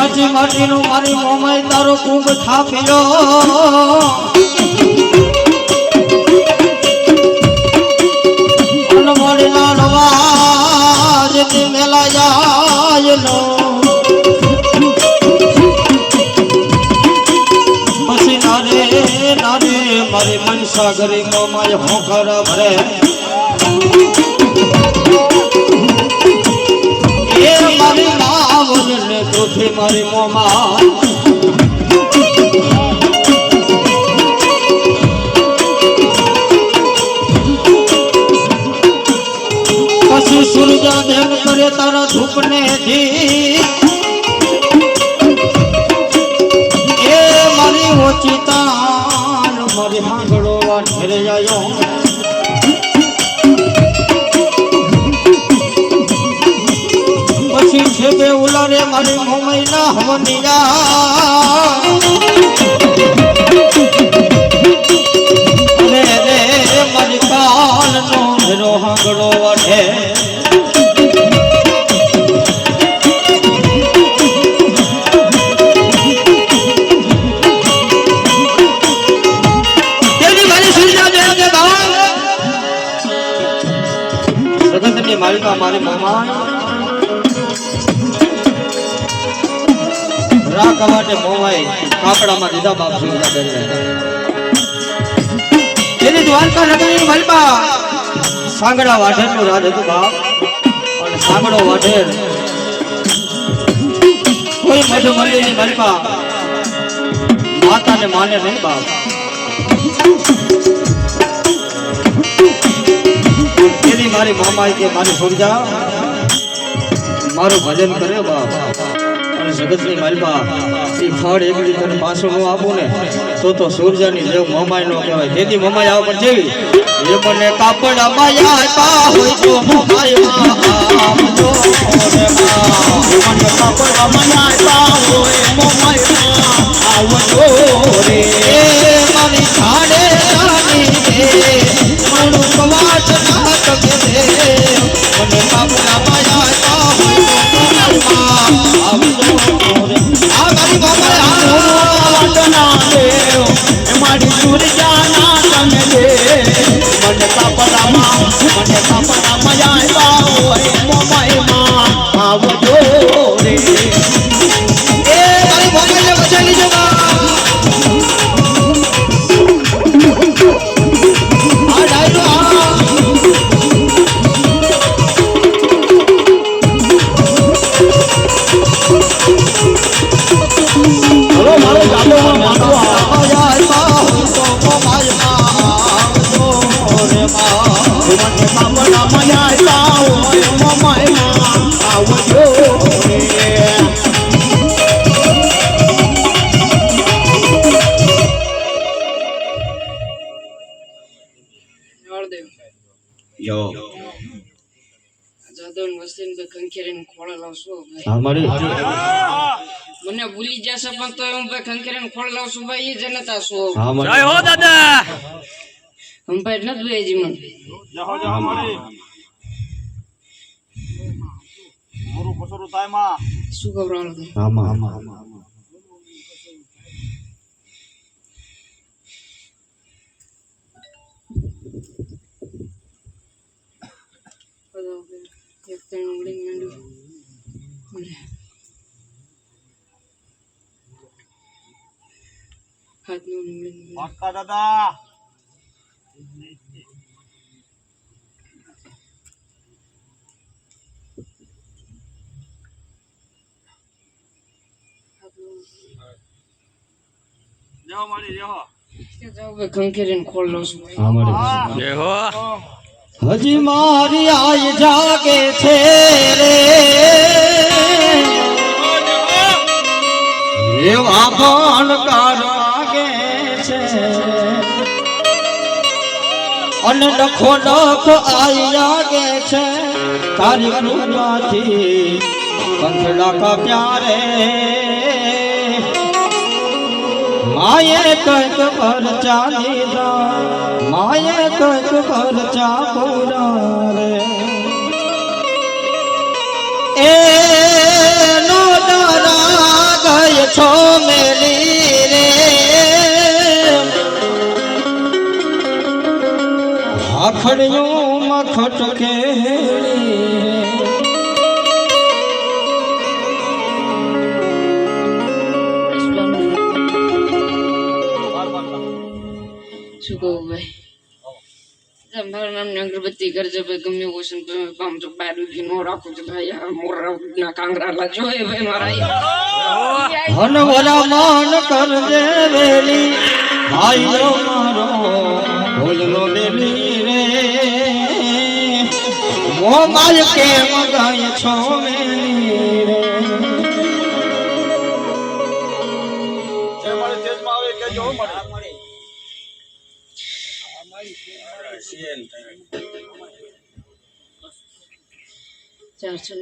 કાચી માટીનું મારી મોમાય, તારો કુંભ થાપ્યો અનમોડી લાડવા જેથી મેલા પછી નારે નારે, મારી મનસા ગરી મોમાય હોકર ભરે. દુખી મારી મોમા. કાપડામાં દીધા બાપ સુરજા દ્વારકા નગરી મલબા સાંગડા વાઢેરનું રાજ હતું બાપ. અને સાંગડો વાઢેર કોઈ મધ મંદિરની મલબા માતાને માને નહીં બાપ. મારી મામા કે, મારી સમજા મારું ભજન કરે બાપ. અને જગતની માલમાં એ ફળ એક તને પાછું હું આપું ને, તો તો સૂર્યની જેવ મમાઈ નો કહેવાય. તેથી મમાઈ આવ પણ જેવી. એ મને કાપડ અમાયા હોય તો મમાઈ મને કાપડ અમાયા મારી એ મારી તમે મને કાપડામાં મને કાપડામાં યો જાદવ વસ્તી તો ખંખેરીને ખોળે લાવશો અમારી મને ભૂલી જશે પણ તો હું ભાઈ ખંખેરીને ખોળે લાવશું ભાઈ એ જનતા છો અમારી હો દાદા હમ ભાઈ નથી ભાઈ હજી મને શું ખબર આમાં એક ત્રણ ઉડીને માંડ્યું મને હાથનું ઉડીને માંડ્યું. કે જાઓ ભાઈ ખંખેરીને ખોળ લાવશું અમારી જય હો હજી મારી આય જાગે છે રે. એવા ભણકાર લાગે છે. અને નખો નખ આઈ જાગે છે. તારી કૃપાથી કંથડા કા પ્યારે માયે કંઈક પરચા લીધા, માયે કંઈક પરચા પૂરા રે. એ નો દારા ગય છો મેલી રે. આખડિયું મખટ કે મારા નામની અગરબત્તી કરજે ભાઈ ગમે એવું ને તમે આમ તો બહાર ઊભી ન રાખું છું ભાઈ મોરા ના કાંગરા લા જોઈએ ભાઈ મારા હન વરા માન કરજે વેલી, ભાઈઓ મારો, ભોજનો દેવી રે. મો માલ કે મગાય છો મેલી ચારસો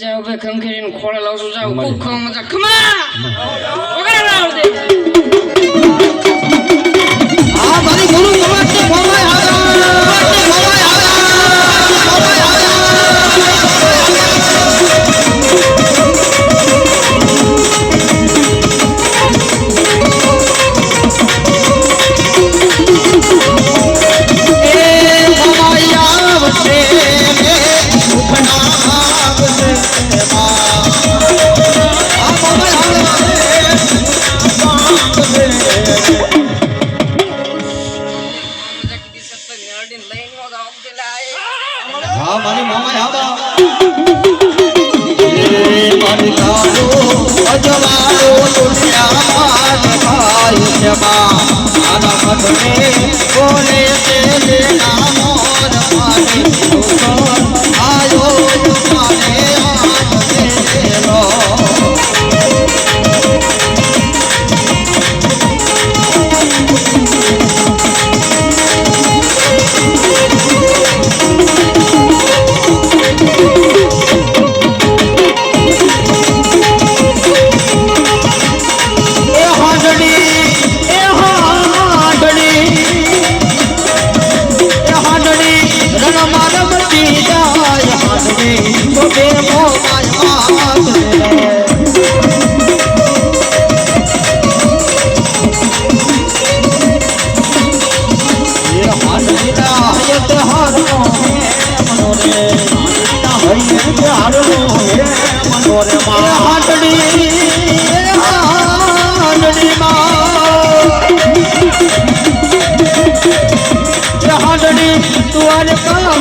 જાઓ ભાઈ ખંખેરીને ખોળે લાવશું જાઓ. ખૂબ ખાવા મજા. ખમા! હા મારી મામા આવા મારી કાળો અજવાળો દુનિયા ભાઈ જમા આના મધને બોલે તે લેના મોર મારી આયો મારે આને રો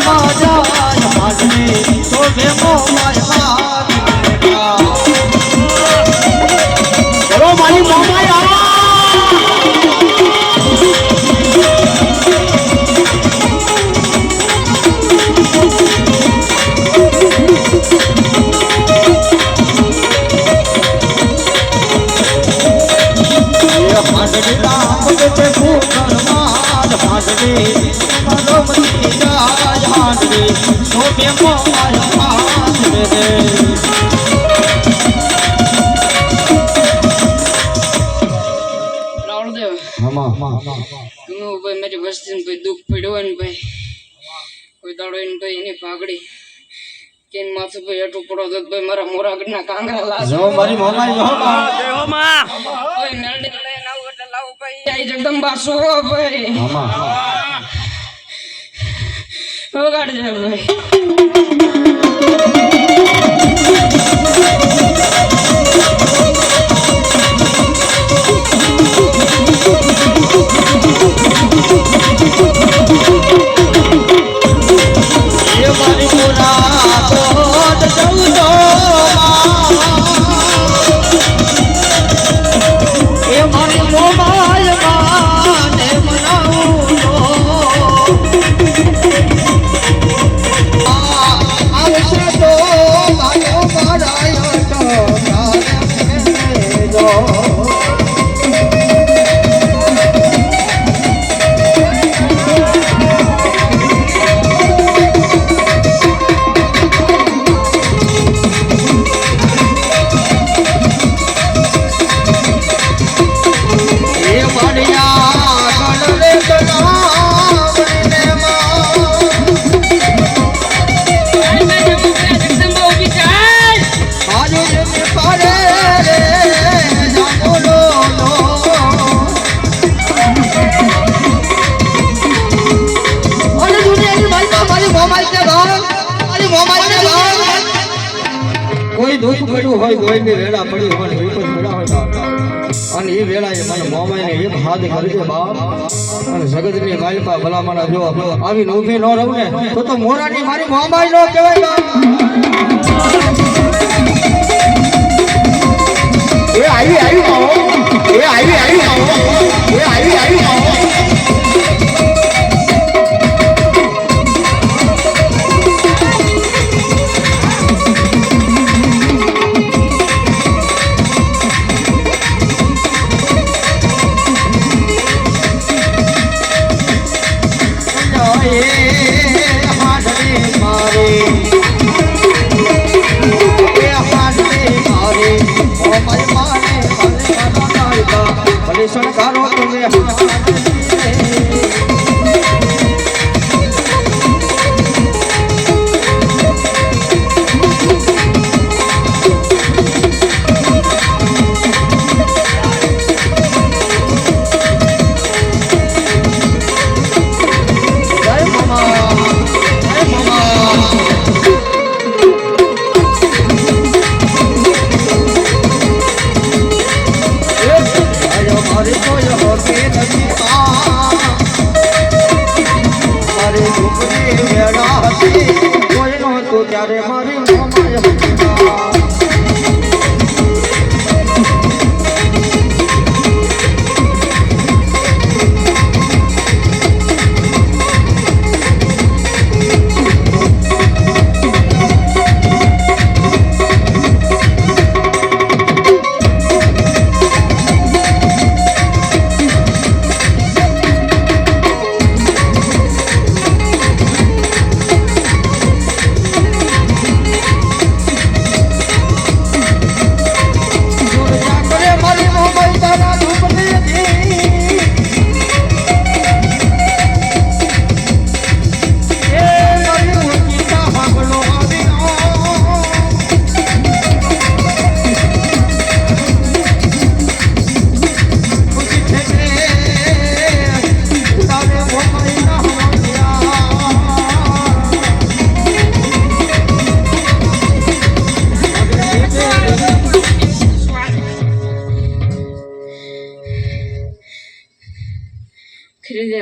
মজা મારી વસ્તીને ભાઈ દુઃખ પડ્યો ને ભાઈ કોઈ દાડો ને ભાઈ, એની ભાગડી. કેન માથું ભાઈ હેઠું પડો તો ભાઈ મારા મોરાગઢના કાંગરા લાજો મારી મોમાઈ ભાઈ જગદંબા સો ભાઈ વગાડજે જાય એ મારી મોરા કોટ જઉં ભલામણા જો આવી ઊભી ન રહું ને, તો તો મોરાની મારી મોમાઈ નો કહેવાય એ આવી આવી આવો. એ આવી આવી આવો. એ આવી આવી આવો.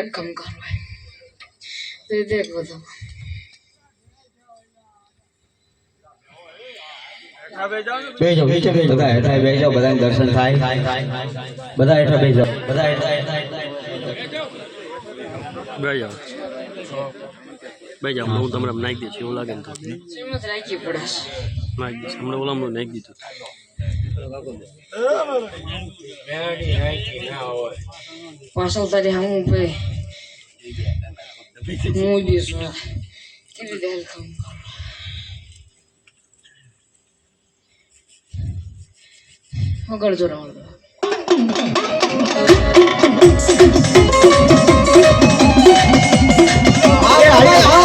ખરીદે કામ કરવા તે દેખ બધું બેજો નીચે બેજો બધા હેઠા બેજો બધાને દર્શન થાય બધા હેઠા બેજો બધા હેઠા બે જાઓ બે જાઓ હું તમને નાખી દઈશ એવું લાગે ને તો કિંમત રાખવી પડે નાખી દઈશ હમણાં ઓલા હમણાં નાખી દીધું પાછળ તારી હું ભાઈ હું બી છું કેવી રીતે કામ કરવા વગર રાવણ હલો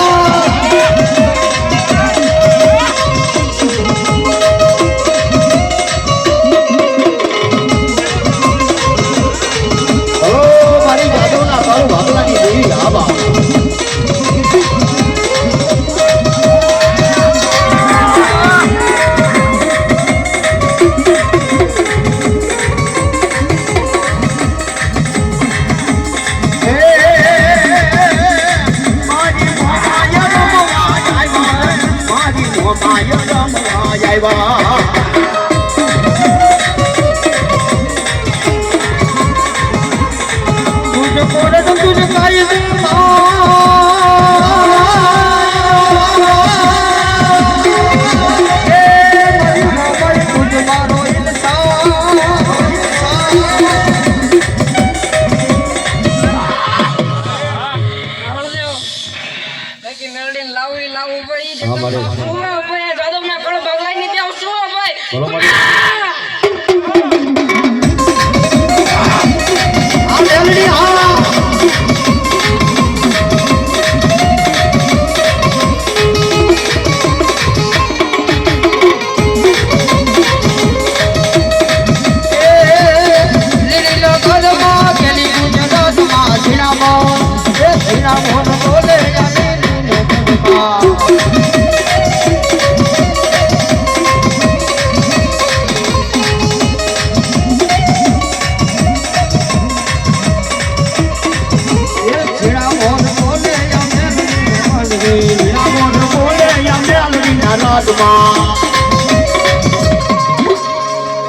વિરાજમાન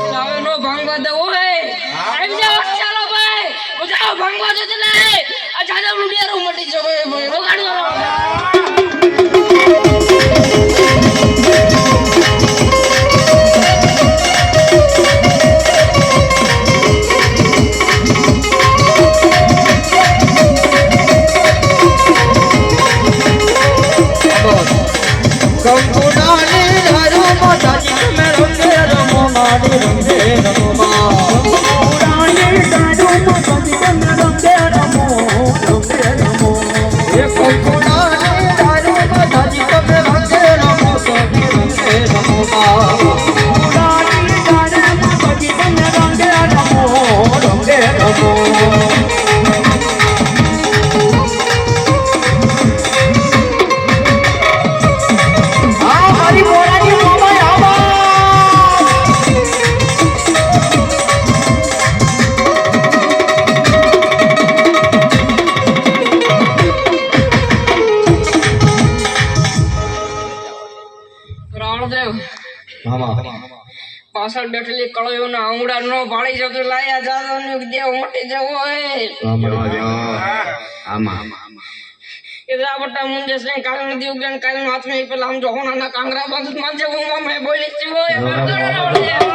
સાવનો ભંગવા દો હે આવી જાવ ચાલો ભાઈ. બજાવ ભંગવા દો ચલે આ જાદવ લુડિયારો મટી જો ભાઈ Come on. કળોયો ના નો ભાળી જતું લાયા જાદો ને દેવ મોટી જવો હોય આમાં. જા બટા મુંજે સે કાલ નદી ઉગન કાલ નો હાથ में પેલા આમ જો હોના ના કાંગરા બાજુ માં જે હું માં મેં બોલી છું હોય